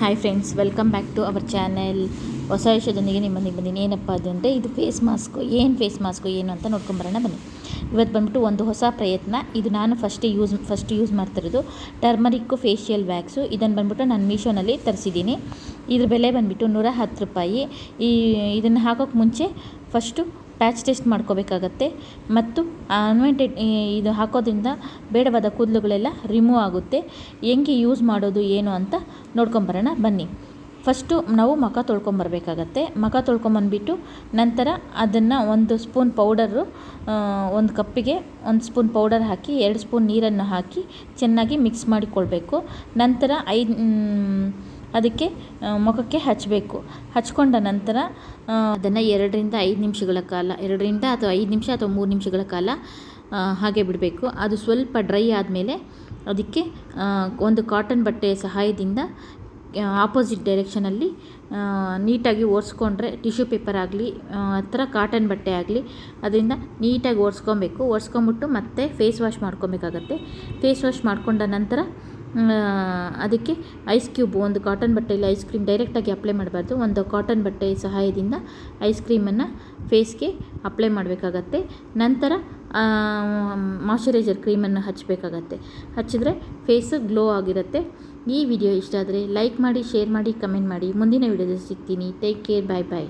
Hi friends welcome back to our channel ಹೊಸ ವಿಷಯದೊಂದಿಗೆ ನಿಮ್ಮೊಂದಿಗೆ ಬಂದೀನಿ. ಏನಪ್ಪ ಅದು ಅಂದರೆ ಇದು ಫೇಸ್ ಮಾಸ್ಕು ಏನು ಫೇಸ್ ಮಾಸ್ಕು ಏನು ಅಂತ ನೋಡ್ಕೊಂಬರೋಣ ಬನ್ನಿ. ಇವತ್ತು ಬಂದ್ಬಿಟ್ಟು ಒಂದು ಹೊಸ ಪ್ರಯತ್ನ. ಇದು ನಾನು ಫಸ್ಟ್ ಯೂಸ್ ಫಸ್ಟ್ ಯೂಸ್ ಮಾಡ್ತಿರೋದು ಟರ್ಮರಿಕ್ಕು ಫೇಶಿಯಲ್ ವ್ಯಾಕ್ಸು ಇದನ್ನು ಬಂದ್ಬಿಟ್ಟು ನಾನು ಮೀಶೋನಲ್ಲಿ ತರಿಸಿದ್ದೀನಿ. ಇದ್ರ ಬೆಲೆ ಬಂದುಬಿಟ್ಟು ನೂರ ಹತ್ತು ರೂಪಾಯಿ. ಈ, ಇದನ್ನು ಹಾಕೋಕ್ಕೆ ಮುಂಚೆ ಫಸ್ಟು ಪ್ಯಾಚ್ ಟೆಸ್ಟ್ ಮಾಡ್ಕೋಬೇಕಾಗತ್ತೆ. ಮತ್ತು ಅನ್ವಾಂಟೆಡ್ ಇದು ಹಾಕೋದ್ರಿಂದ ಬೇಡವಾದ ಕೂದಲುಗಳೆಲ್ಲ ರಿಮೂವ್ ಆಗುತ್ತೆ. ಹೆಂಗೆ ಯೂಸ್ ಮಾಡೋದು, ಏನು ಅಂತ ನೋಡ್ಕೊಂಬರೋಣ, ಬನ್ನಿ. ಫಸ್ಟು ನಾವು ಮಖ ತೊಳ್ಕೊಂಬರ್ಬೇಕಾಗತ್ತೆ. ಮಖ ತೊಳ್ಕೊಂಬಂದ್ಬಿಟ್ಟು ನಂತರ ಅದನ್ನು ಒಂದು ಸ್ಪೂನ್ ಪೌಡರು ಒಂದು ಕಪ್ಪಿಗೆ ಒಂದು ಸ್ಪೂನ್ ಪೌಡರ್ ಹಾಕಿ, ಎರಡು ಸ್ಪೂನ್ ನೀರನ್ನು ಹಾಕಿ ಚೆನ್ನಾಗಿ ಮಿಕ್ಸ್ ಮಾಡಿಕೊಳ್ಬೇಕು. ನಂತರ ಐದು ಅದಕ್ಕೆ ಮುಖಕ್ಕೆ ಹಚ್ಚಬೇಕು ಹಚ್ಕೊಂಡ ನಂತರ ಅದನ್ನು ಎರಡರಿಂದ ಐದು ನಿಮಿಷಗಳ ಕಾಲ, ಎರಡರಿಂದ ಅಥವಾ ಐದು ನಿಮಿಷ ಅಥವಾ ಮೂರು ನಿಮಿಷಗಳ ಕಾಲ ಹಾಗೆ ಬಿಡಬೇಕು. ಅದು ಸ್ವಲ್ಪ ಡ್ರೈ ಆದಮೇಲೆ ಅದಕ್ಕೆ ಒಂದು ಕಾಟನ್ ಬಟ್ಟೆಯ ಸಹಾಯದಿಂದ ಆಪೋಸಿಟ್ ಡೈರೆಕ್ಷನಲ್ಲಿ ನೀಟಾಗಿ ಒರೆಸ್ಕೊಂಡ್ರೆ ಟಿಶ್ಯೂ ಪೇಪರ್ ಆಗಲಿ ಅಥವಾ ಕಾಟನ್ ಬಟ್ಟೆ ಆಗಲಿ, ಅದರಿಂದ ನೀಟಾಗಿ ಒರೆಸ್ಕೊಬೇಕು. ಒರೆಸ್ಕೊಂಬಿಟ್ಟು ಮತ್ತೆ ಫೇಸ್ ವಾಶ್ ಮಾಡ್ಕೊಬೇಕಾಗತ್ತೆ. ಫೇಸ್ ವಾಶ್ ಮಾಡಿಕೊಂಡ ನಂತರ ಅದಕ್ಕೆ ಐಸ್ ಕ್ಯೂಬ್, ಒಂದು ಕಾಟನ್ ಬಟ್ಟೆಯಲ್ಲಿ ಐಸ್ ಕ್ರೀಮ್ ಡೈರೆಕ್ಟಾಗಿ ಅಪ್ಲೈ ಮಾಡಬಾರ್ದು. ಒಂದು ಕಾಟನ್ ಬಟ್ಟೆ ಸಹಾಯದಿಂದ ಐಸ್ ಕ್ರೀಮನ್ನು ಫೇಸ್ಗೆ ಅಪ್ಲೈ ಮಾಡಬೇಕಾಗತ್ತೆ. ನಂತರ ಮಾಯ್ಚರೈಸರ್ ಕ್ರೀಮನ್ನು ಹಚ್ಚಬೇಕಾಗತ್ತೆ ಹಚ್ಚಿದ್ರೆ ಫೇಸ್ ಗ್ಲೋ ಆಗಿರುತ್ತೆ. ಈ ವಿಡಿಯೋ ಇಷ್ಟ ಆದರೆ ಲೈಕ್ ಮಾಡಿ ಶೇರ್ ಮಾಡಿ ಕಮೆಂಟ್ ಮಾಡಿ. ಮುಂದಿನ ವಿಡಿಯೋದಲ್ಲಿ ಸಿಗ್ತೀನಿ. ಟೇಕ್ ಕೇರ್ ಬಾಯ್ ಬಾಯ್